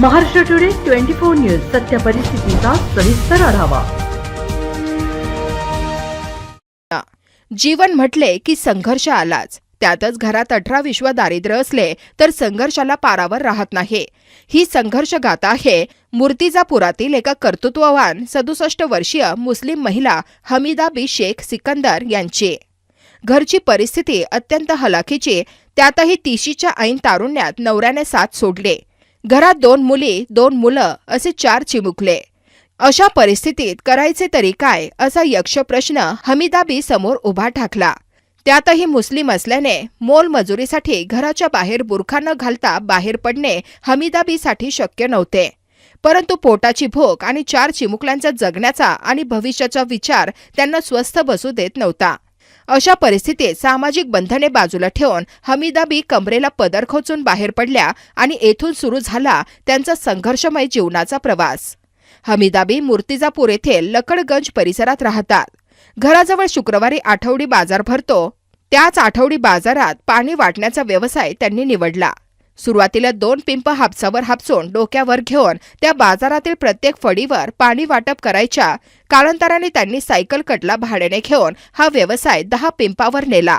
Maharashtra today twenty four news सत्य परिस्थितीचा सविस्तर आढावा. जीवन म्हटले की संघर्ष आलाच. त्यातच घरात अठरा विश्व दारिद्र्य असले तर संघर्षाला पारावर राहत नाही. ही संघर्ष गाथा आहे. मूर्तिजापुरातील एका कर्तृत्ववान सदुसष्ट वर्षीय मुस्लिम महिला हमीदा बी शेख सिकंदर यांची. घरची परिस्थिती अत्यंत हलाखीची त्यातही तिशीच्या ऐन तारुण्यात नवऱ्याने साथ सोडले. घरात दोन मुली दोन मुलं असे चार चिमुकले. अशा परिस्थितीत करायचे तरी काय असा यक्ष प्रश्न हमीदाबी समोर उभा ठाकला. त्यातही मुस्लिम असल्याने मोलमजुरीसाठी घराच्या बाहेर बुरखा न घालता बाहेर पडणे हमीदाबीसाठी शक्य नव्हते. परंतु पोटाची भूक आणि चार चिमुकल्यांचा जगण्याचा आणि भविष्याचा विचार त्यांना स्वस्थ बसू देत नव्हता. अशा परिस्थितीत सामाजिक बंधने बाजूला ठेवून हमीदाबी कमरेला पदर खोचून बाहेर पडल्या आणि येथून सुरू झाला त्यांचा संघर्षमय जीवनाचा प्रवास. हमीदाबी मूर्तिजापूर येथे लकडगंज परिसरात राहतात. घराजवळ शुक्रवारी आठवडी बाजार भरतो. त्याच आठवडी बाजारात पाणी वाटण्याचा व्यवसाय त्यांनी निवडला. सुरुवातीला दोन पिंप हापसावर हापसून डोक्यावर घेऊन त्या बाजारातील प्रत्येक फडीवर पाणी वाटप करायच्या. कालांतराने त्यांनी सायकल कटला भाड्याने घेऊन हा व्यवसाय दहा पिंपावर नेला.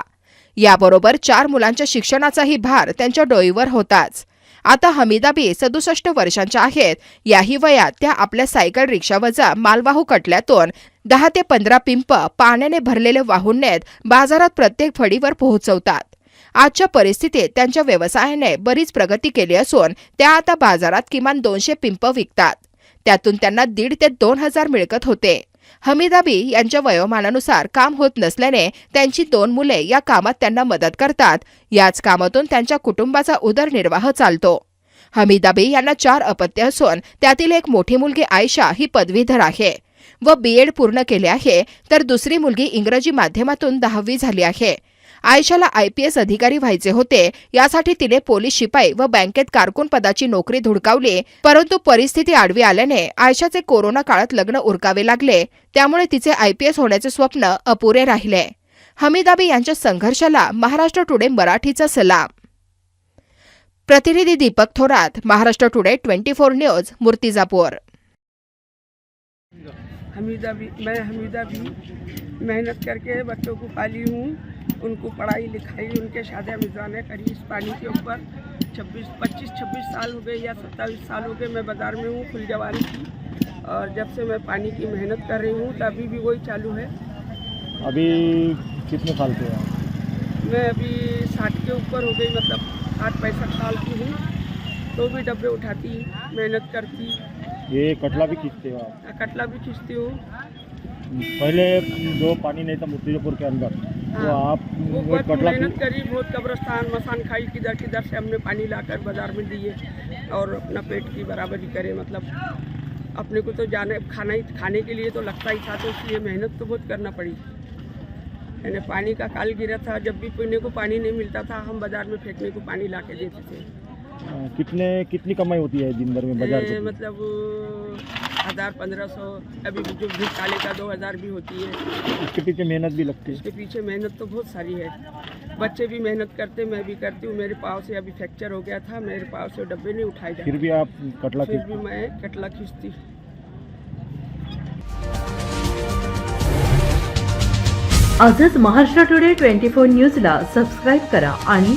याबरोबर चार मुलांच्या शिक्षणाचाही भार त्यांच्या डोईवर होताच. आता हमीदाबी सदुसष्ट वर्षांच्या आहेत. याही वयात त्या आपल्या सायकल रिक्षावजा मालवाहू कटल्यातून दहा ते पंधरा पिंप पाण्याने भरलेले वाहून नेत बाजारात प्रत्येक फडीवर पोहोचवतात. आजच्या परिस्थितीत त्यांच्या व्यवसायाने बरीच प्रगती केली असून त्या आता बाजारात किमान दोनशे पिंप विकतात. त्यातून त्यांना दीड ते दोन हजार मिळकत होते. हमीदाबी यांच्या वयोमानानुसार काम होत नसल्याने त्यांची दोन मुले या कामात त्यांना मदत करतात. याच कामातून त्यांच्या कुटुंबाचा उदरनिर्वाह चालतो. हमीदाबी यांना चार अपत्य असून त्यातील एक मोठी मुलगी आयशा ही पदवीधर आहे व बी एड पूर्ण केले आहे तर दुसरी मुलगी इंग्रजी माध्यमातून दहावी झाली आहे. आयशाला आय पी एस अधिकारी व्हायचे होते. यासाठी तिने पोलीस शिपाई व बँकेत कारकून पदाची नोकरी धुडकावली. परंतु परिस्थिती आडवी आल्याने आयशाचे कोरोना काळात लग्न उरकावे लागले. त्यामुळे तिचे आय पी एस होण्याचे स्वप्न अपुरे राहिले. हमीदाबी यांच्या संघर्षाला महाराष्ट्र टुडे मराठीचा सलाम. प्रतिनिधी Deepak Thorat Maharashtra today twenty four news Murtijapur. Hamida भी मैं हमीदा भी मेहनत करके बच्चों को पाली हूँ। उनको पढ़ाई लिखाई उनके शादी मिजाने करी इस पानी के ऊपर। 26 25 26 साल हो गए या 27 साल हो गए मैं बाज़ार में हूँ फुल जवानी की और जब से मैं पानी की मेहनत कर रही हूँ तो अभी भी वही चालू है। अभी कितने साल के हैं? मैं अभी साठ के ऊपर हो गई मतलब साठ पैंसठ साल की हूँ। तो भी डब्बे उठाती मेहनत करती। ये कटला भी खींचते हो आप? कटला भी खींचती हूँ। पहले जो पानी नहीं था मुर्तिजापुर के अंदर। तो हाँ। आप वो वो बहुत मेहनत करी बहुत कब्रस्तान मसान खाई किधर किधर से हमने पानी लाकर बाज़ार में दिए और अपना पेट की बराबरी करे मतलब अपने को तो जाने खाना ही खाने के लिए तो लगता ही था तो इसलिए मेहनत तो बहुत करना पड़ी यानी पानी का काल गिरा था जब भी पीने को पानी नहीं मिलता था हम बाज़ार में फेंकने को पानी ला के देते थे कितने कितनी कमाई होती है दिन भर में बाज़ार ए, से मतलब हज़ार पंद्रह सौ अभी जो भी काले का दो हज़ार भी होती है। इसके पीछे मेहनत भी लगती है। इसके पीछे मेहनत तो बहुत सारी है। बच्चे भी मेहनत करते मैं भी करती हूँ। मेरे पाँव से अभी फ्रैक्चर हो गया था मेरे पाँव से डब्बे नहीं उठाए फिर भी आप कटला फिर भी मैं कटला खींचती। आजच महाराष्ट्र टुडे ट्वेंटी फोर न्यूजला सबस्क्राईब करा आणि